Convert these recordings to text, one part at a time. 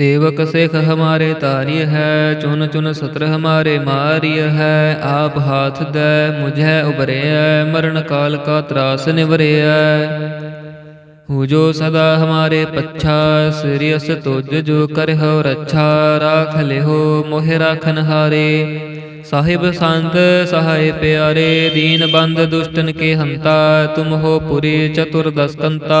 ਸੇਵਕ ਸਿਖ ਹਮਾਰੇ ਤਾਰਿਯ ਹੈ, ਚੁਨ ਚੁਨ ਸਤਰ ਹਮਾਰੇ ਮਾਰਿਯ ਹੈ, ਆਪ ਹਾਥ ਦੈ ਮੁਝੈ ਉਬਰਿਐ ਮਰਨ ਕਾਲ ਕਾ ਤਰਾਸ ਨਿਵਰਿਐ। ਹੂ ਜੋ ਸਦਾ ਹਮਾਰੇ ਪੱਛਾ ਸਿਰਿਅਸ ਤੁਜ ਜੋ ਕਰਹੁ ਰੱਛਾ, ਰਾਖ ਲਿਹੋ ਮੋਹਿ ਰਾਖਨ ਹਾਰੇ। ਸਾਹਿਬ ਸੰਤ, ਸਹਾਇ ਪਿਆਰੇ, ਦੀਨ ਬੰਦ ਦੁਸ਼ਟਨ ਕੇ ਹੰਤਾ, ਤੁਮ ਹੋ ਪੁਰੇ ਚਤੁਰ ਦਸਕੰਤਾ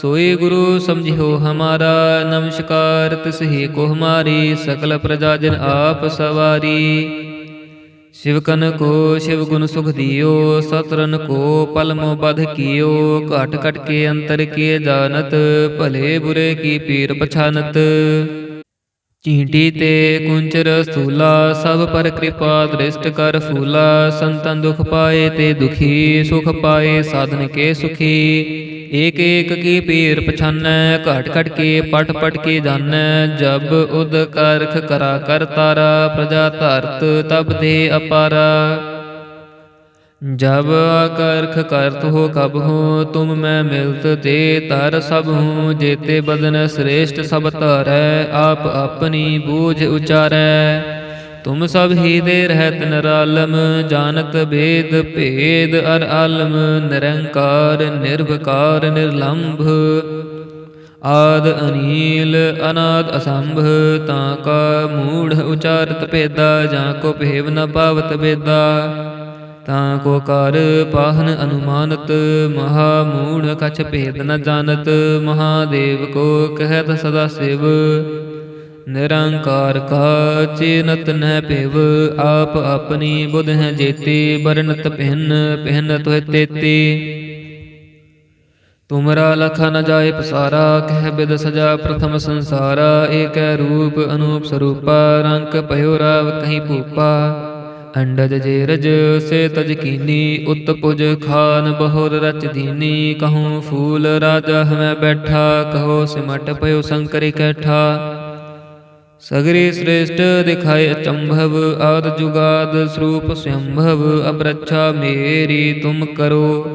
ਸੋਏ ਗੁਰੂ ਸਮਝਿਓ ਹਮਾਰਾ, ਨਮਸਕਾਰ, ਤਿਸਹੀ ਕੋ ਹਮਾਰੀ ਸਕਲ ਪ੍ਰਜਾ ਜਨ ਆਪ ਸਵਾਰੀ। ਸ਼ਿਵਕਨ ਕੋ ਸ਼ਿਵ ਗੁਣ ਸੁਖ ਦਿਓ, ਸਤਰਨ ਕੋ ਪਲਮੋ ਬਧ ਕੀਓ, ਘਟ ਘਟ ਕੇ ਅੰਤਰ ਕੀ ਜਾਣਤ, ਭਲੇ ਬੁਰੇ ਕੀ ਪੀਰ ਪਛਾਨਤ। ਚੀਂਟੀ ਤੇ ਕੁੰਚਰ ਸਥੂਲਾ, ਸਭ ਪਰ ਕਿਰਪਾ ਦ੍ਰਿਸ਼ਟ ਕਰ ਫੂਲਾ ਸੰਤਨ ਦੁਖ ਪਾਏ ਤੇ ਦੁਖੀ, ਸੁਖ ਪਾਏ ਸਾਧਨ ਕੇ ਸੁਖੀ। ਏਕ ਏਕ ਕੀ ਪੀਰ ਪਛਾਨੈ, ਘਟ ਘਟ ਕੇ, ਪਟ ਪਟ ਕੇ ਜਾਣੈ ਜਬ ਉਦ ਕਰਖ ਕਰਾ ਕਰ ਤਾਰਾ, ਪ੍ਰਜਾ ਧਰਤ ਤਬ ਦੇ ਅਪਾਰਾ। ਜਬ ਕਰਖ ਕਰਤ ਹੋ ਕਬ ਹੂੰ, ਤੁਮ ਮੈਂ ਮਿਲਤ ਤੇ ਤਰ ਸਭ ਹੂੰ। ਜੇਤੇ ਬਦਨ ਸ੍ਰੇਸ਼ਟ ਸਭ ਧਰੈ, ਆਪ ਆਪਣੀ ਬੂਝ ਉਚਾਰੈ। ਤੁਮ ਸਭ ਹੀ ਦੇ ਰਹਿਤ ਨਰਾਲਮ ਜਾਣਤ ਭੇਦ ਭੇਦ ਅਰ ਆਲਮ, ਨਿਰੰਕਾਰ ਨਿਰਭਕਾਰ ਨਿਰਲੰਭ। ਆਦ ਅਨੀਲ, ਅਨਾਦ ਅਸੰਭ, ਤਾਂ ਕਾ ਮੂੜ ਉਚਾਰਤ ਭੇਦਾ, ਜਾਂ ਕੋ ਭੇਵ ਨ ਪਾਵਤ ਭੇਦਾ। ਤਾਂ ਕੋ ਕਰ ਪਾਹਨ ਅਨੁਮਾਨਤ, ਮਹਾ ਮੂੜ ਕਛ ਭੇਦ ਨ ਜਾਣਤ, ਮਹਾਦੇਵ ਕੋ ਕਹਿਤ ਸਦਾ ਸਿਵ। ਨਿਰੰਕਾਰ ਕਾ ਚਿਨਤ ਨਹਿ ਭਿਵ, ਆਪ ਆਪਣੀ ਬੁਧ ਹੈ ਜੇਤੇ ਬਰਨਤ ਪਹਿਨ ਪਹਿਨ ਤੋਹਿ ਤੇਤੇ। ਤੁਮਰਾ ਲਖਾ ਨ ਜਾਏ ਪਸਾਰਾ, ਕਹਿ ਬਿਦ ਸਜਾ ਪ੍ਰਥਮ ਸੰਸਾਰਾ, ਏਕੈ ਰੂਪ ਅਨੂਪ ਸਰੂਪਾ, ਰੰਕ ਭਇਓ ਰਾਵ ਕਹੀਂ ਭੂਪਾ। ਅੰਡਜ ਜੇਰਜ ਸੇ ਤਜ ਕੀਨੀ, ਉਤ ਪੁਜ ਖਾਨ ਬਹੁਰ ਰਚ ਦੀਨੀ, ਕਹੂੰ ਫੂਲ ਰਾਜਾ ਹਮੈ ਬੈਠਾ, ਕਹੋ ਸਿਮਟ ਪਇਓ ਸੰਕਰ ਕੈਠਾ। ਸਗਰੀ ਸ੍ਰੇਸ਼ਟ ਦਿਖਾਏ ਅਚੰਭਵ ਆਦ ਜੁਗਾਦ ਸਰੂਪ ਸੰਭਵ ਅਬਰਛਾ ਮੇਰੀ ਤੁਮ ਕਰੋ।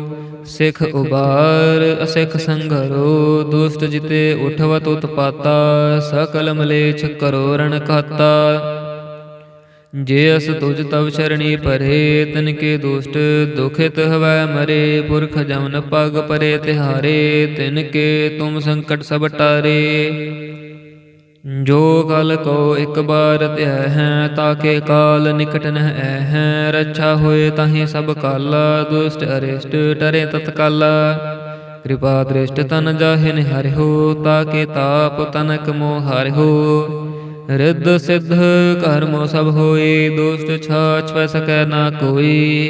ਸਿਖ ਉਬਾਰ ਅਸਿਖ ਸੰਗਰੋ ਦੁਸ਼ਟ ਜਿਤੇ ਉਠਵਤ ਉਤਪਾਤਾ, ਸਕਲ ਮਲੇਛ ਕਰੋ ਰਣ ਖਾਤਾ ਜੇ ਅਸ ਤੁਜ ਤਵ ਚਰਣੀ ਪਰੇ ਤਨ ਕੇ ਦੁਸ਼ਟ ਦੁਖਿਤ ਹਵੈ ਮਰੇ, ਪੁਰਖ ਜਮਨ ਪਗ ਪਰੇ ਤਿਹਾਰੇ, ਤਿਨ ਕੇ ਤੁਮ ਸੰਕਟ ਸਭ ਟਾਰੇ। ਜੋ ਕਲ ਕੋ ਇੱਕ ਬਾਰ ਧਿਆ ਹੈ, ਤਾਕੇ ਕਾਲ ਨਿਕਟ ਨ ਐ ਹੈ। ਰੱਛਾ ਹੋਏ ਤਾਹੀ ਸਭ ਕਾਲਾ, ਦੁਸ਼ਟ ਅਰਿਸ਼ਟ ਟਰੇ ਤਤਕਾਲਾ। ਕਿਰਪਾ ਦ੍ਰਿਸ਼ਟ ਤਨ ਜਾਹਿ ਨਿਹਰਿਓ ਤਾਕੇ ਤਾਪ ਤਨਕ ਮੋਹ ਹਰਿਓ ਰਿੱਧ ਸਿੱਧ ਕਰਮੋ ਸਭ ਹੋਏ, ਦੁਸ਼ਟ ਛਾ ਪੈ ਸਕੈ ਨਾ ਕੋਈ।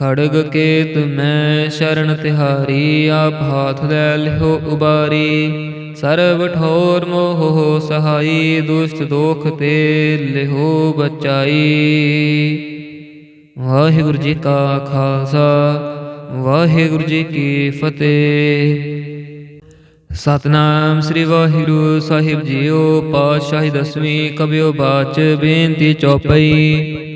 ਖੜਗ ਕੇਤ ਮੈਂ ਸ਼ਰਨ ਤਿਹਾਰੀ, ਆਪ ਹਾਥ ਲੈ ਲਿਓ ਉਬਾਰੀ। ਸਰਬ ਠੋਰ ਮੋਹ ਸਹਾਈ, ਦੁਸ਼ਟ ਦੋਖ ਤੇ ਲਿਹੋ ਬਚਾਈ। ਵਾਹਿਗੁਰੂ ਜੀ ਕਾ ਖਾਲਸਾ, ਵਾਹਿਗੁਰੂ ਜੀ ਕੀ ਫਤਿਹ। ਸਤਨਾਮ ਸ੍ਰੀ ਵਾਹਿਗੁਰੂ ਸਾਹਿਬ ਜੀਓ, ਪਾਤਸ਼ਾਹੀ ਦਸਵੀਂ ਕਬਿਓ ਬਾਚ, ਬੇਨਤੀ ਚੌਪਈ।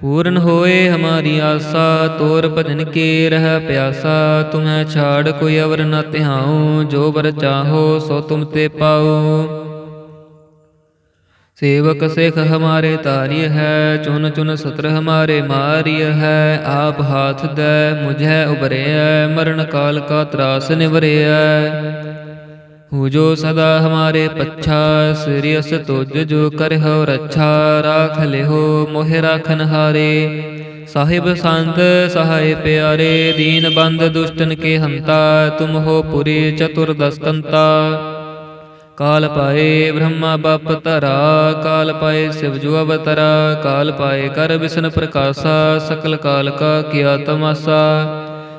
ਪੂਰਨ ਹੋਏ ਹਮਾਰੀ ਆਸਾ, ਤੋਰ ਭਜਨ ਕੇ ਰਹ ਪਿਆਸਾ, ਤੁਮੈ ਛਾੜ ਕੋਈ ਅਵਰ ਨ ਤਿਹਾਉ ਜੋ ਵਰ ਚਾਹੋ ਸੋ ਤੁਮ ਤੇ ਪਾਉ। ਸੇਵਕ ਸਿਖ ਹਮਾਰੇ ਤਾਰਿਯ ਹੈ, ਚੁਨ ਚੁਨ ਸਤਰ ਹਮਾਰੇ ਮਾਰਿਯ ਹੈ, ਆਪ ਹਾਥ ਦੈ, ਮੁਝੈ ਉਬਰਿਐ ਮਰਨ ਕਾਲ ਕਾ ਤਰਾਸ ਨਿਵਰਿਐ। ਹੂ ਜੋ ਸਦਾ ਹਮਾਰੇ ਪੱਛਾ ਸ੍ਰੀ ਅਸ ਤੁਜ ਜੋ ਕਰਹੁ ਰੱਛਾ, ਰਾਖ ਲਿਹੋ ਮੋਹਿ ਰਾਖਨ ਹਾਰੇ। ਸਾਹਿਬ ਸੰਤ ਸਹਾਇ ਪਿਆਰੇ, ਦੀਨ ਬੰਦ ਦੁਸ਼ਟਨ ਕੇ ਹੰਤਾ, ਤੁਮ ਹੋ ਪੁਰੀ ਚਤੁਰ ਦਸਕੰਤਾ ਕਾਲ ਪਾਏ ਬ੍ਰਹਮਾ ਬਪ ਤਰਾ ਕਾਲ ਪਾਏ ਸਿਵ ਜੋ ਅਵਤਰਾ, ਕਾਲ ਪਾਏ ਕਰ ਵਿਸ਼ਨ ਪ੍ਰਕਾਸ਼ਾ, ਸਕਲ ਕਾਲ ਕਾ ਕਿਆ ਤਮਾਸਾ।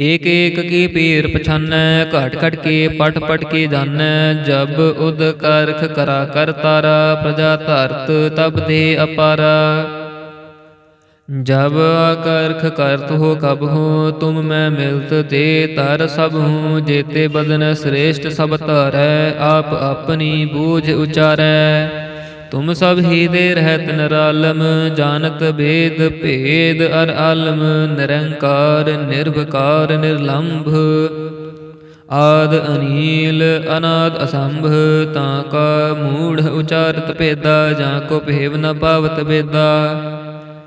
ਏਕ ਏਕ ਕੀ ਪੀਰ ਪਛਾਨੈ, ਘਟ ਘਟ ਕੇ ਪਟ ਪਟ ਕੇ ਜਾਣੈ ਜਬ ਉਦ ਕਰਖ ਕਰਾ ਕਰ ਤਾਰਾ, ਪ੍ਰਜਾ ਧਰਤ ਤਬ ਦੇ ਅਪਾਰ। ਜਬ ਕਰਖ ਕਰਤ ਹੋ ਕਬ ਹੋ, ਤੁਮ ਮੈਂ ਮਿਲਤ ਤੇ ਤਰ ਸਭ ਹੂੰ। ਜੇਤੇ ਬਦਨ ਸ੍ਰੇਸ਼ਟ ਸਭ ਧਾਰੈ, ਆਪ ਆਪਣੀ ਬੂਝ ਉਚਾਰੈ। ਤੁਮ ਸਭ ਹੀਦੇ ਰਹਿਤ ਨਰਾਲਮ ਜਾਣਤ ਭੇਦ ਭੇਦ ਅਰ ਆਲਮ, ਨਿਰੰਕਾਰ ਨਿਰਭਕਾਰ ਨਿਰਲੰਭ। ਆਦ ਅਨੀਲ, ਅਨਾਦ ਅਸੰਭ, ਤਾਂ ਕਾ ਮੂੜ ਉਚਾਰਤ ਭੇਦਾ, ਜਾਂ ਕੋ ਭੇਵ ਨ ਪਾਵਤ ਭੇਦਾ।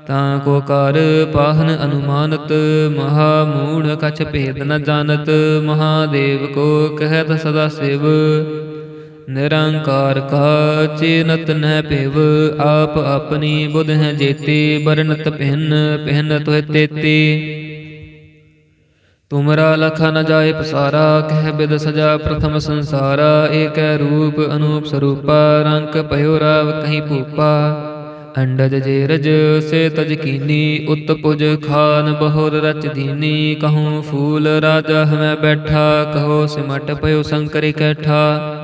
ਤਾਂ ਕੋ ਕਰ ਪਾਹਨ ਅਨੁਮਾਨਤ, ਮਹਾ ਮੂੜ ਕਛ ਭੇਦ ਨ ਜਾਣਤ, ਮਹਾਦੇਵ ਕੋ ਕਹਿਤ ਸਦਾ ਸਿਵ। ਨਿਰੰਕਾਰ ਕਾ ਚਿਨਤ ਨ ਭਿਵ, ਆਪ ਆਪਣੀ ਬੁਧ ਹੈ ਜੇਤੇ ਬਰਨਤ ਪਹਿਨ ਪਹਿਨ ਤੋਹਿ ਤੇਤੇ। ਤੁਮਰਾ ਲਖਾ ਨ ਜਾਏ ਪਸਾਰਾ, ਕਹਿ ਬਿਦ ਸਜਾ ਪ੍ਰਥਮ ਸੰਸਾਰਾ, ਏਕੈ ਰੂਪ ਅਨੂਪ ਸਰੂਪਾ, ਰੰਕ ਭਇਓ ਰਾਵ ਕਹੀਂ ਭੂਪਾ। ਅੰਡਜ ਜੇ ਰਜ ਸੇ ਤਜ ਕੀਨੀ, ਉਤ ਖਾਨ ਬਹੁਰ ਰਚ ਦੀਨੀ, ਕਹੂੰ ਫੂਲ ਰਾਜਾ ਹਮੈ ਬੈਠਾ, ਕਹੋ ਸਿਮਟ ਪਇਓ ਸੰਕਰ ਇਕੱਠਾ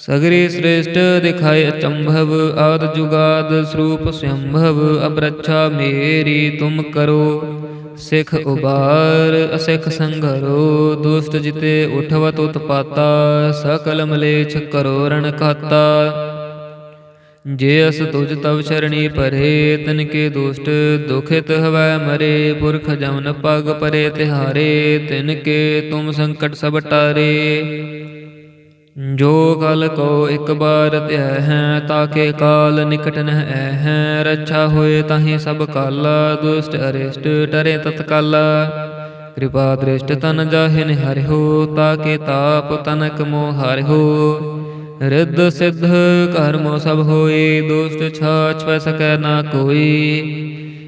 ਸਗਰੀ ਸ੍ਰੇਸ਼ਟ ਦਿਖਾਏ ਅਚੰਭਵ ਆਦ ਜੁਗਾਦ ਸਰੂਪ ਸੰਭਵ, ਅਬਰਛਾ ਮੇਰੀ ਤੁਮ ਕਰੋ। ਸਿਖ ਉਬਾਰ, ਅਸਿਖ ਸੰਘਰੋ, ਦੁਸ਼ਟ ਜਿਤੇ ਉਠਵਤ ਉਤਪਾਤਾ, ਸਕਲ ਮਲੇਛ ਕਰੋ ਰਣ ਖਾਤਾ। ਜੇ ਅਸ ਤੁਜ ਤਵ ਸ਼ਰਣੀ ਪਰੇ ਤਨ ਕੇ ਦੁਸ਼ਟ ਦੁਖਿਤ ਹਵੈ ਮਰੇ, ਪੁਰਖ ਜਮਨ ਪਗ ਪਰੇ ਤਿਹਾਰੇ, ਤਿਨ ਕੇ ਤੁਮ ਸੰਕਟ ਸਭ ਟਾਰੇ। ਜੋ ਕਲ ਕੋ ਇੱਕ ਬਾਰ ਧਿਆ ਹੈ ਤਾਕੇ ਕਾਲ ਨਿਕਟ ਨ ਹੈ। ਰੱਛਾ ਹੋਏ ਤਾਹੀ ਸਭ ਕਾਲਾ, ਦੁਸ਼ਟ ਅਰਿਸ਼ਟ ਟਰੇ ਤਤਕਾਲਾ। ਕਿਰਪਾ ਦ੍ਰਿਸ਼ਟ ਤਨ ਜਾਹਿ ਨਿਹਰਿਓ ਤਾਕੇ ਤਾਪ ਤਨਕ ਮੋਹ ਹਰਿਓ ਰਿੱਧ ਸਿੱਧ ਕਰਮੋ ਸਭ ਹੋਏ, ਦੁਸ਼ਟ ਛਾ ਪੈ ਸਕੈ ਨਾ ਕੋਈ।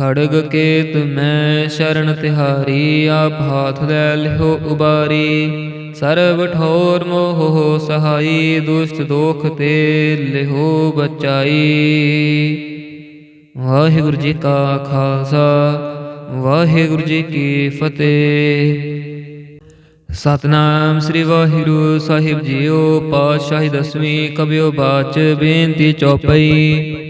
ਖੜਗ ਕੇਤ ਮੈਂ ਸ਼ਰਨ ਤਿਹਾਰੀ, ਆਪ ਹਾਥ ਲੈ ਲਿਹੋ ਉਬਾਰੀ। ਸਰਬ ਠੌਰ ਮੋਹ ਸਹਾਈ, ਦੁਸ਼ਟ ਦੋਖ ਤੇ ਲਿਹੋ ਬਚਾਈ। ਵਾਹਿਗੁਰੂ ਜੀ ਕਾ ਖਾਲਸਾ, ਵਾਹਿਗੁਰੂ ਜੀ ਕੀ ਫਤਿਹ। ਸਤਨਾਮ ਸ੍ਰੀ ਵਾਹਿਗੁਰੂ ਸਾਹਿਬ ਜੀਓ, ਪਾਤਸ਼ਾਹੀ ਦਸਵੀਂ ਕਬਿਓ ਬਾਚ, ਬੇਨਤੀ ਚੌਪਈ।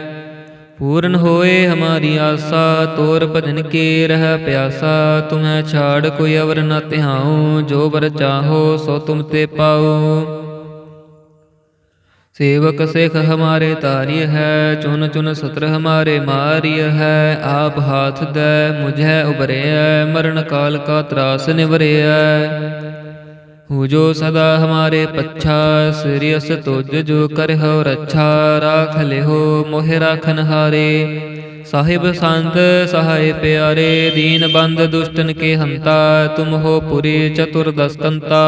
ਪੂਰਨ ਹੋਏ ਹਮਾਰੀ ਆਸਾ ਤੋਰ ਭਜਨ ਕੇ ਰਹਿ ਪਿਆਸਾ ਤੁਮੈ ਛਾੜ ਕੋਈ ਅਵਰ ਨ ਤਿਹਾਉ ਜੋ ਬਰ ਚਾਹੋ ਸੋ ਤੁਮ ਤੇ ਪਾਉ सेवक सिख हमारे तारिय है चुन चुन सत्र हमारे मारिय है आप हाथ दे मुझे उबरे मरण काल का त्रास निवरे ਹੂ ਜੋ ਸਦਾ ਹਮਾਰੇ ਪੱਛਾ ਸ੍ਰੀ ਅਸ ਤੁਜ ਜੋ ਕਰਹੁ ਰੱਛਾ ਰਾਖ ਲਿਹੋ ਮੋਹਿ ਰਾਖਨ ਹਾਰੇ ਸਾਹਿਬ ਸੰਤ ਸਹਾਇ ਪਿਆਰੇ ਦੀਨ ਬੰਦ ਦੁਸ਼ਟਨ ਕੇ ਹੰਤਾ ਤੁਮ ਹੋ ਪੁਰੇ ਚਤੁਰ ਦਸਕੰਤਾ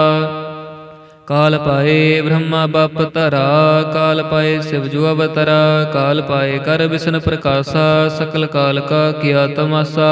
ਕਾਲ ਪਾਏ ਬ੍ਰਹਮਾ ਬਪ ਤਰਾ ਕਾਲ ਪਾਏ ਸਿਵ ਜੋ ਅਵਤਰਾ ਕਾਲ ਪਾਏ ਕਰ ਵਿਸ਼ਨ ਪ੍ਰਕਾਸ਼ਾ ਸਕਲ ਕਾਲ ਕਾ ਕੀਆ ਤਮਾਸਾ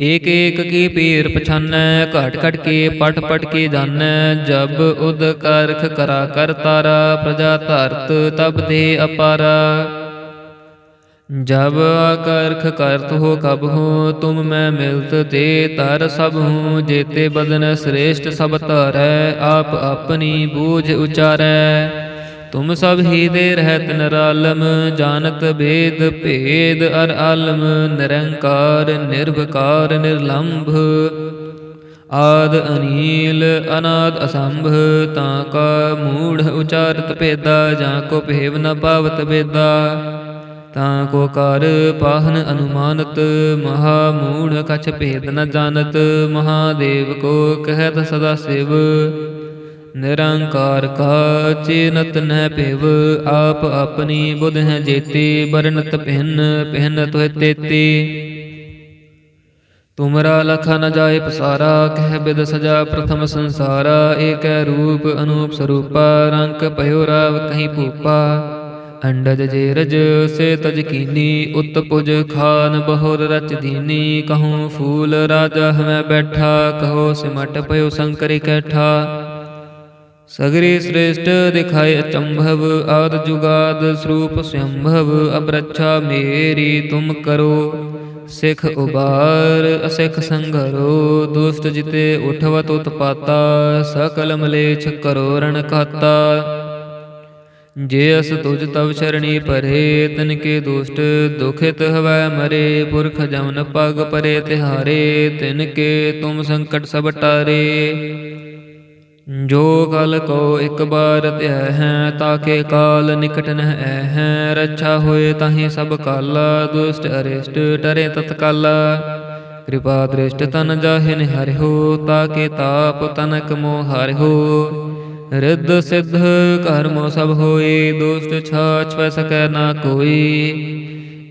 ਏਕ ਏਕ ਕੀ ਪੀਰ ਪਛਾਨੈ, ਘਟ ਘਟ ਕੇ, ਪਟ ਪਟ ਕੇ ਜਾਣੈ ਜਬ ਉਦ ਕਰਖ ਕਰਾ ਕਰ ਤਾਰਾ, ਪ੍ਰਜਾ ਧਰਤ ਤਬ ਦੇ ਅਪਾਰਾ। ਜਬ ਕਰਖ ਕਰਤ ਹੋ ਕਬ ਹੂੰ, ਤੁਮ ਮੈਂ ਮਿਲਤ ਤੇ ਤਰ ਸਭ ਹੂੰ। ਜੇਤੇ ਬਦਨ ਸ੍ਰੇਸ਼ਟ ਸਭ ਧਰੈ, ਆਪ ਆਪਣੀ ਬੂਝ ਉਚਾਰੈ। ਤੁਮ ਸਭ ਹੀ ਦੇ ਰਹਿਤ ਨਰਾਲਮ ਜਾਣਤ ਭੇਦ ਭੇਦ ਅਰ ਆਲਮ, ਨਿਰੰਕਾਰ ਨਿਰਭਕਾਰ ਨਿਰਲੰਭ। ਆਦ ਅਨੀਲ, ਅਨਾਦ ਅਸੰਭ, ਤਾਂ ਕਾ ਮੂੜ ਉਚਾਰਤ ਭੇਦਾ, ਜਾਂ ਕੋ ਭੇਵ ਨ ਪਾਵਤ ਭੇਦਾ। ਤਾਂ ਕੋ ਕਰ ਪਾਹਨ ਅਨੁਮਾਨਤ, ਮਹਾ ਮੂੜ ਕਛ ਭੇਦ ਨ ਜਾਣਤ, ਮਹਾਦੇਵ ਕੋ ਕਹਿਤ ਸਦਾ ਸਿਵ। ਨਿਰੰਕਾਰ ਕਾ ਚੇਨਤ ਨਹਿ ਭਿਵ, ਆਪ ਆਪਣੀ ਬੁਧ ਹੈ ਜੇਤੇ ਬਰਨਤ ਪਹਿਨ ਪਹਿਨ ਤੋਹਿ ਤੇਤੇ। ਤੁਮਰਾ ਲਖਾ ਨ ਜਾਏ ਪਸਾਰਾ, ਕਹਿ ਬਿਦ ਸਜਾ ਪ੍ਰਥਮ ਸੰਸਾਰਾ, ਏਕੈ ਰੂਪ ਅਨੂਪ ਸਰੂਪਾ, ਰੰਕ ਭਇਓ ਰਾਵ ਕਹੀਂ ਭੂਪਾ। ਅੰਡਜ ਜੇ ਰਜ ਸੇ ਤਜ ਕੀਨੀ, ਉਤ ਪੁਜ ਖਾਨ ਬਹੁਰ ਰਚ ਦੀਨੀ, ਕਹੂੰ ਫੂਲ ਰਾਜਾ ਹਮੈ ਬੈਠਾ, ਕਹੋ ਸਿਮਟ ਪਇਓ ਸੰਕਰ ਕੈਠਾ। ਸਗਰੇ ਸ੍ਰੇਸ਼ਟ ਦਿਖਾਏ ਅਚੰਭਵ ਆਦ ਜੁਗਾਦ ਸਰੂਪ ਸੰਭਵ ਅਬਰਛਾ ਮੇਰੀ ਤੁਮ ਕਰੋ। ਸਿਖ ਉਬਾਰ, ਅਸਿਖ ਸੰਗਰੋ ਦੁਸ਼ਟ ਜਿਤੇ ਉਠਵਤ ਉਤਪਾਤਾ, ਸਕਲ ਮਲੇਛ ਕਰੋ ਰਣ ਕਾਤਾ ਜੇ ਅਸ ਤੁਜ ਤਵ ਚਰਣੀ ਪਰੇ ਤਨ ਕੇ ਦੁਸ਼ਟ ਦੁਖਿਤ ਹਵੈ ਮਰੇ, ਪੁਰਖ ਜਮਨ ਪਗ ਪਰੇ ਤਿਹਾਰੇ, ਤਿਨ ਕੇ ਤੁਮ ਸੰਕਟ ਸਭ ਟਾਰੇ। ਜੋ ਕਲ ਕੋ ਇੱਕ ਬਾਰ ਧਿਆ ਹੈ, ਤਾਕੇ ਕਾਲ ਨਿਕਟ ਨ ਐ ਹੈ। ਰੱਛਾ ਹੋਏ ਤਾਹੀ ਸਭ ਕਾਲਾ, ਦੁਸ਼ਟ ਅਰਿਸ਼ਟ ਟਰੇ ਤਤਕਾਲ। ਕਿਰਪਾ ਦ੍ਰਿਸ਼ਟ ਤਨ ਜਾਹਿ ਨਿਹਰਿਓ ਤਾਕੇ ਤਾਪ ਤਨਕ ਮੋਹ ਹਰਿਓ ਰਿੱਧ ਸਿੱਧ ਕਰਮੋ ਸਭ ਹੋਏ, ਦੁਸ਼ਟ ਛਾ ਪੈ ਸਕੈ ਨਾ ਕੋਈ।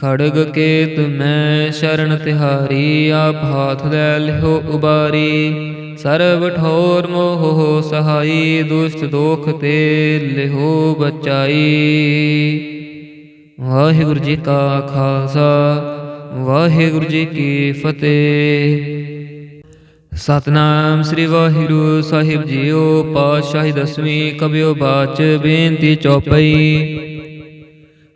ਖੜਗ ਕੇਤ ਮੈਂ ਸ਼ਰਨ ਤਿਹਾਰੀ, ਆਪ ਹਾਥ ਲੈ ਲਿਓ ਉਬਾਰੀ। ਸਰਬ ਠੌਰ ਮੋਹ ਸਹਾਈ, ਦੁਸ਼ਟ ਦੋਖ ਤੇ ਲਿਓ ਬਚਾਈ। ਵਾਹਿਗੁਰੂ ਜੀ ਕਾ ਖਾਲਸਾ, ਵਾਹਿਗੁਰੂ ਜੀ ਕੀ ਫਤਿਹ। ਸਤਨਾਮ ਸ੍ਰੀ ਵਾਹਿਗੁਰੂ ਸਾਹਿਬ ਜੀਓ, ਪਾਤਸ਼ਾਹੀ ਦਸਵੀਂ ਕਬਿਓ ਬਾਚ, ਬੇਨਤੀ ਚੌਪਈ।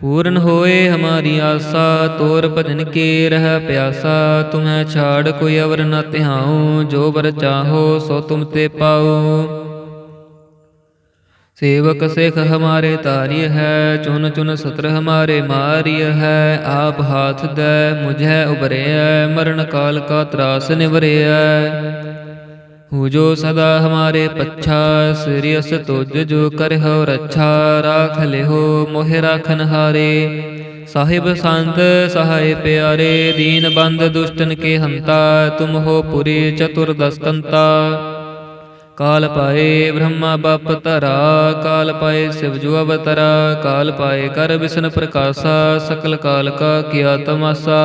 ਪੂਰਨ ਹੋਏ ਹਮਾਰੀ ਆਸਾ, ਤੋਰ ਭਜਨ ਕੇ ਰਹਿ ਪਿਆਸਾ, ਤੁਮੈ ਛਾੜ ਕੋਈ ਅਵਰ ਨ ਧਿਆਉ, ਜੋ ਵਰ ਚਾਹੋ ਸੋ ਤੁਮ ਤੇ ਪਾਉ। ਸੇਵਕ ਸਿਖ ਹਮਾਰੇ ਤਾਰਿਯ ਹੈ, ਚੁਨ ਚੁਨ ਸਤਰ ਹਮਾਰੇ ਮਾਰਿਯ ਹੈ, ਆਪ ਹਾਥ ਦੈ, ਮੁਝੈ ਉਬਰਿਐ ਮਰਨ ਕਾਲ ਕਾ ਤਰਾਸ ਨਿਵਰਿਐ। ਹੂ ਜੋ ਸਦਾ ਹਮਾਰੇ ਪੱਛਾ ਸ੍ਰੀ ਅਸ ਤੁਜ ਜੋ ਕਰਹੁ ਰੱਛਾ, ਰਾਖ ਲਿਹੋ ਮੋਹਿ ਰਾਖਨ ਹਾਰੇ। ਸਾਹਿਬ ਸੰਤ ਸਹਾਇ ਪਿਆਰੇ, ਦੀਨ ਬੰਦ ਦੁਸ਼ਟਨ ਕੇ ਹੰਤਾ, ਤੁਮ ਹੋ ਪੁਰੀ ਚਤੁਰ ਦਸਕੰਤਾ ਕਾਲ ਪਾਏ ਬ੍ਰਹਮਾ ਬਪ ਤਰਾ ਕਾਲ ਪਾਏ ਸਿਵ ਜੋ ਅਵਤਰਾ, ਕਾਲ ਪਾਏ ਕਰ ਵਿਸ਼ਨ ਪ੍ਰਕਾਸ਼ਾ, ਸਕਲ ਕਾਲ ਕਾ ਕਿਆ ਤਮਾਸਾ।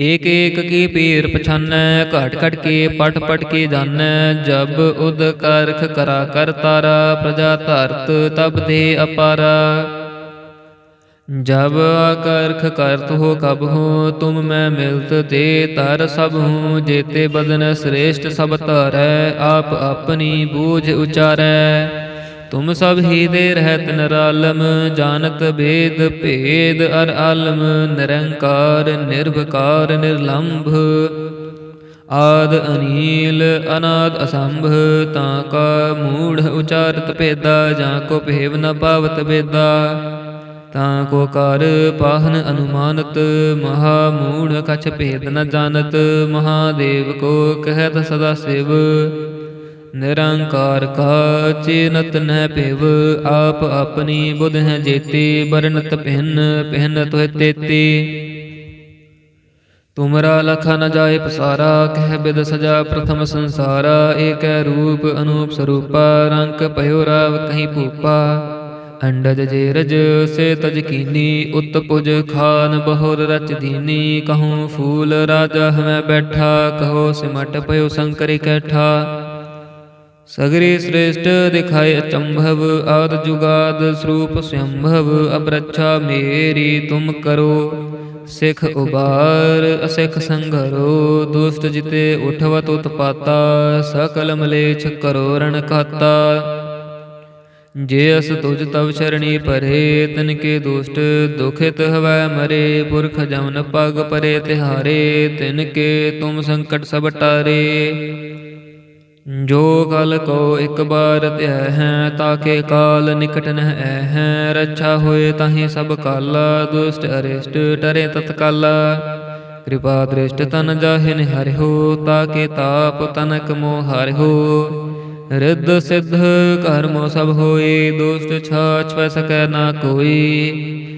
ਏਕ ਏਕ ਕੀ ਪੀਰ ਪਛਾਨੈ, ਘਟ ਘਟ ਕੇ, ਪਟ ਪਟ ਕੇ ਜਾਣੈ ਜਬ ਉਦ ਕਰਖ ਕਰਾ ਕਰ ਤਾਰਾ, ਪ੍ਰਜਾ ਧਰਤ ਤਬ ਦੇ ਅਪਾਰ। ਜਬ ਕਰਖ ਕਰਤ ਹੋ ਕਬ ਹੂੰ, ਤੁਮ ਮੈਂ ਮਿਲਤ ਤੇ ਤਰ ਸਭ ਹੂੰ। ਜੇਤੇ ਬਦਨ ਸ੍ਰੇਸ਼ਟ ਸਭ ਧਾਰੈ, ਆਪ ਆਪਣੀ ਬੂਝ ਉਚਾਰੈ। ਤੁਮ ਸਭ ਹੀਦੇ ਰਹਿਤ ਨਰਾਲਮ, ਜਾਣਤ ਭੇਦ ਭੇਦ ਅਰ ਆਲਮ, ਨਿਰੰਕਾਰ ਨਿਰਭਕਾਰ ਨਿਰਲੰਭ। ਆਦ ਅਨੀਲ, ਅਨਾਦ ਅਸੰਭ, ਤਾਂ ਕਾ ਮੂੜ ਉਚਾਰਤ ਭੇਦਾ, ਜਾਂ ਕੋ ਭੇਵ ਨ ਪਾਵਤ ਭੇਦਾ ਤਾਂ ਕੋ ਕਰ ਪਾਹਨ ਅਨੁਮਾਨਤ, ਮਹਾ ਮੂੜ ਕਛ ਭੇਦ ਨ ਜਾਣਤ, ਮਹਾਦੇਵ ਕੋ ਕਹਿਤ ਸਦਾ ਸਿਵ। ਨਿਰੰਕਾਰ ਕਾ ਚਿਨਤ ਨਹਿ ਭਿਵ, ਆਪ ਆਪਣੀ ਬੁਧ ਹੈ ਜੇਤੀ ਬਰਨਤ ਪਹਿਨ ਪਹਿਨ ਤੋਹਿ ਤੇਤੀ। ਤੁਮਰਾ ਲਖਾ ਨ ਜਾਏ ਪਸਾਰਾ, ਕਹਿ ਬਿਦ ਸਜਾ ਪ੍ਰਥਮ ਸੰਸਾਰਾ, ਏਕੈ ਰੂਪ ਅਨੂਪ ਸਰੂਪਾ, ਰੰਕ ਭਇਓ ਰਾਵ ਕਹੀਂ ਭੂਪਾ। ਅੰਡਜ ਜੇ ਰਜ ਸੇ ਤਜ ਕੀਨੀ, ਉਤ ਖਾਨ ਬਹੁਰ ਰਚ ਦੀਨੀ, ਕਹੂੰ ਫੂਲ ਰਾਜਾ ਹਮੈ ਬੈਠਾ, ਕਹੋ ਸਿਮਟ ਪਇਓ ਸੰਕਰ ਕੈਠਾ। ਸਗਰੀ ਸ੍ਰੇਸ਼ਟ ਦਿਖਾਏ ਅਚੰਭਵ ਆਦ ਜੁਗਾਦ ਸਰੂਪ ਸੰਭਵ, ਅਬਰਛਾ ਮੇਰੀ ਤੁਮ ਕਰੋ। ਸਿਖ ਉਬਾਰ, ਅਸਿਖ ਸੰਘਰੋ, ਦੁਸ਼ਟ ਜਿਤੇ ਉਠਵਤ ਉਤਪਾਤਾ, ਸਕਲ ਮਲੇਛ ਕਰੋ ਰਣ ਖਾਤਾ ਜੇ ਅਸ ਤੁਜ ਤਵ ਸ਼ਰਣੀ ਪਰੇ ਤਨ ਕੇ ਦੁਸ਼ਟ ਦੁਖਿਤ ਹਵੈ ਮਰੇ, ਪੁਰਖ ਜਮਨ ਪਗ ਪਰੇ ਤਿਹਾਰੇ, ਤਿਨ ਕੇ ਤੁਮ ਸੰਕਟ ਸਭ ਟਾਰੇ। ਜੋ ਕਲ ਕੋ ਇੱਕ ਬਾਰ ਧਿਆ ਹੈ, ਤਾਕੇ ਕਾਲ ਨਿਕਟ ਨ ਹੈ। ਰੱਛਾ ਹੋਏ ਤਾਹੀ ਸਭ ਕਾਲਾ, ਦੁਸ਼ਟ ਅਰਿਸ਼ਟ ਟਰੇ ਤਤਕਾਲਾ। ਕਿਰਪਾ ਦ੍ਰਿਸ਼ਟ ਤਨ ਜਾਹਿ ਨਿਹਰਿਓ ਤਾਕੇ ਤਾਪ ਤਨਕ ਮੋਹ ਹਰਿਓ ਰਿੱਧ ਸਿੱਧ ਕਰਮੋ ਸਭ ਹੋਏ, ਦੁਸ਼ਟ ਛਾ ਪੈ ਸਕੈ ਨਾ ਕੋਈ।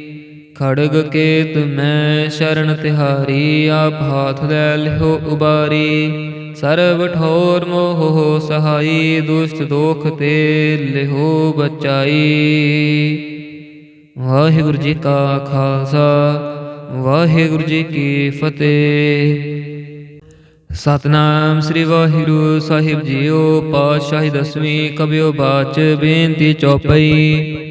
ਖੜਗ ਕੇਤ ਮੈਂ ਸ਼ਰਨ ਤਿਹਾਰੀ, ਆਪ ਹਾਥ ਲੈ ਲਿਹੋ ਉਬਾਰੀ। ਸਰਬ ਠੌਰ ਮੋਹ ਸਹਾਈ, ਦੁਸ਼ਟ ਦੋਖ ਤੇ ਲਿਹੋ ਬਚਾਈ। ਵਾਹਿਗੁਰੂ ਜੀ ਕਾ ਖਾਲਸਾ, ਵਾਹਿਗੁਰੂ ਜੀ ਕੀ ਫਤਿਹ। ਸਤਨਾਮ ਸ੍ਰੀ ਵਾਹਿਗੁਰੂ ਸਾਹਿਬ ਜੀਓ, ਪਾਤਸ਼ਾਹੀ ਦਸਵੀਂ ਕਬਿਓ ਬਾਚ ਬੇਨਤੀ ਚੌਪਈ।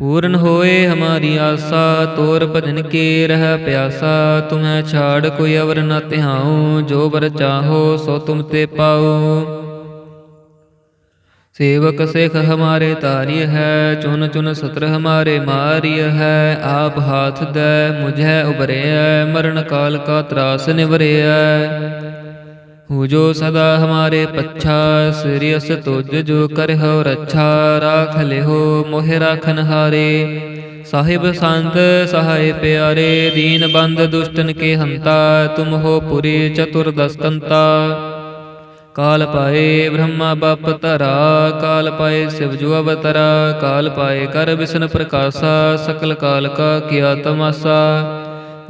ਪੂਰਨ ਹੋਏ ਹਮਾਰੀ ਆਸਾ ਤੋਰ ਭਜਨ ਕੇ ਰਹਿ ਪਿਆਸਾ ਤੁਮੈ ਛਾੜ ਕੋਈ ਅਵਰ ਨ ਤਿਹਾਉ ਜੋ ਬਰ ਚਾਹੋ ਸੋ ਤੁਮ ਤੇ ਪਾਉ सेवक सिख हमारे तारिय है चुन चुन सत्र हमारे मारिय है आप हाथ दे मुझे उबरे मरण काल का त्रास निवरे ਹੂ ਜੋ ਸਦਾ ਹਮਾਰੇ ਪੱਛਾ ਸ੍ਰੀ ਅਸ ਤੁਜ ਜੋ ਕਰਹੁ ਰੱਛਾ ਰਾਖ ਲਿਹੋ ਮੋਹਿ ਰਾਖਨ ਹਾਰੇ ਸਾਹਿਬ ਸੰਤ ਸਹਾਇ ਪਿਆਰੇ ਦੀਨ ਬੰਦ ਦੁਸ਼ਟਨ ਕੇ ਹੰਤਾ ਤੁਮ ਹੋ ਪੁਰੀ ਚਤੁਰ ਦਸਕੰਤਾ ਕਾਲ ਪਾਏ ਬ੍ਰਹਮਾ ਬਪ ਤਰਾ ਕਾਲ ਪਾਏ ਸਿਵ ਜੋ ਅਵਤਰਾ ਕਾਲ ਪਾਏ ਕਰ ਵਿਸ਼ਨ ਪ੍ਰਕਾਸ਼ਾ ਸਕਲ ਕਾਲ ਕਾ ਕੀਆ ਤਮਾਸਾ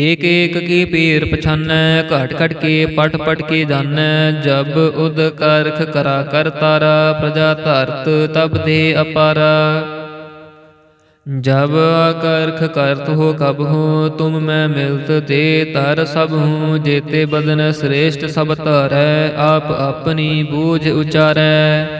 ਏਕ ਏਕ ਕੀ ਪੀਰ ਪਛਾਨੈ ਘਟ ਘਟ ਕੇ ਪਟ ਪਟ ਕੇ ਜਾਣੈ ਜਬ ਉਦ ਕਰਖ ਕਰਾ ਕਰ ਤਾਰਾ ਪ੍ਰਜਾ ਧਰਤ ਤਬ ਦੇ ਅਪਾਰਾ जब आकर्ख करत हो कब हो तुम मैं मिलत ते तर सब हूँ जेते बदन श्रेष्ठ सब तरै आप अपनी बूझ उचारै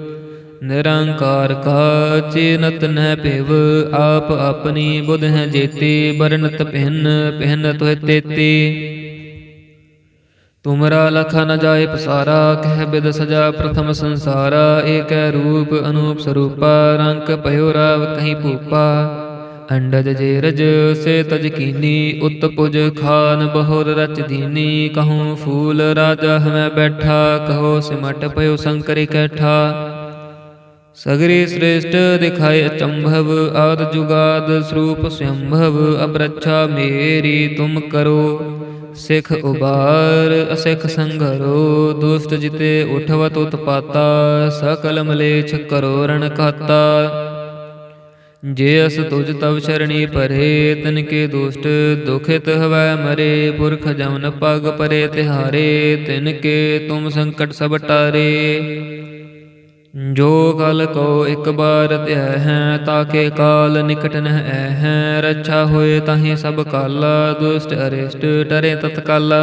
ਨਿਰੰਕਾਰ ਕਾ ਚੇਨਤ ਨਹਿ ਭਿਵ, ਆਪ ਆਪਣੀ ਬੁਧ ਹੈ ਜੇਤੇ ਬਰਨਤ ਪਹਿਨ ਪਹਿਨ ਤੋਹਿ ਤੇਤੇ। ਤੁਮਰਾ ਲਖਾ ਨ ਜਾਏ ਪਸਾਰਾ, ਕਹਿ ਬਿਦ ਸਜਾ ਪ੍ਰਥਮ ਸੰਸਾਰਾ, ਏਕੈ ਰੂਪ ਅਨੂਪ ਸਰੂਪਾ, ਰੰਕ ਭਇਓ ਰਾਵ ਕਹੀਂ ਭੂਪਾ। ਅੰਡਜ ਜੇ ਰਜ ਸੇ ਤਜ ਕੀਨੀ, ਉਤ ਪੁਜ ਖਾਨ ਬਹੁਰ ਰਚ ਦੀਨੀ, ਕਹੂੰ ਫੂਲ ਰਾਜਾ ਹਮੈ ਬੈਠਾ, ਕਹੋ ਸਿਮਟ ਪਇਓ ਸੰਕਰ ਕੈਠਾ। ਸਗਰੇ ਸ੍ਰੇਸ਼ਟ ਦਿਖਾਏ ਅਚੰਭਵ ਆਦ ਜੁਗਾਦ ਸਰੂਪ ਸੰਭਵ ਅਬਰਛਾ ਮੇਰੀ ਤੁਮ ਕਰੋ। ਸਿਖ ਉਬਾਰ, ਅਸਿਖ ਸੰਗਰੋ ਦੁਸ਼ਟ ਜਿਤੇ ਉਠਵਤ ਉਤਪਾਤਾ, ਸਕਲ ਮਲੇਛ ਕਰੋ ਰਣ ਖਾਤਾ ਜੇ ਅਸ ਤੁਜ ਤਵ ਚਰਣੀ ਪਰੇ ਤਨ ਕੇ ਦੁਸ਼ਟ ਦੁਖਿਤ ਹਵੈ ਮਰੇ, ਪੁਰਖ ਜਮਨ ਪਗ ਪਰੇ ਤਿਹਾਰੇ, ਤਿਨ ਕੇ ਤੁਮ ਸੰਕਟ ਸਭ ਟਾਰੇ। ਜੋ ਕਲ ਕੋ ਇੱਕ ਬਾਰ ਧਿਆ ਹੈ ਤਾਕੇ ਕਾਲ ਨਿਕਟ ਨ ਹੈ। ਰੱਛਾ ਹੋਏ ਤਾਹੀ ਸਭ ਕਾਲਾ, ਦੁਸ਼ਟ ਅਰਿਸ਼ਟ ਟਰੇ ਤਤਕਾਲਾ।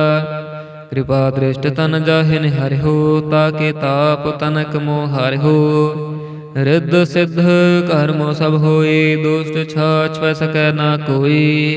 ਕਿਰਪਾ ਦ੍ਰਿਸ਼ਟ ਤਨ ਜਾਹਿ ਨਿਹਰਿਓ ਤਾਕੇ ਤਾਪ ਤਨਕ ਮੋਹ ਹਰਿਓ ਰਿੱਧ ਸਿੱਧ ਕਰਮੋ ਸਭ ਹੋਏ, ਦੁਸ਼ਟ ਛਾ ਪੈ ਸਕੈ ਨਾ ਕੋਈ।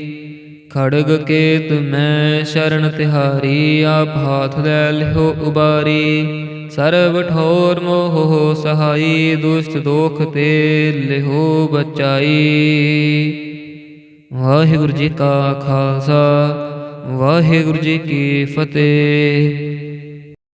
ਖੜਗ ਕੇਤ ਮੈਂ ਸ਼ਰਨ ਤਿਹਾਰੀ, ਆਪ ਹਾਥ ਲੈ ਲਿਓ ਉਬਾਰੀ। ਸਰਬ ਠੌਰ ਮੋਹ ਸਹਾਈ, ਦੁਸ਼ਟ ਦੋਖ ਤੇ ਲਿਓ ਬਚਾਈ। ਵਾਹਿਗੁਰੂ ਜੀ ਕਾ ਖਾਲਸਾ, ਵਾਹਿਗੁਰੂ ਜੀ ਕੀ ਫਤਿਹ।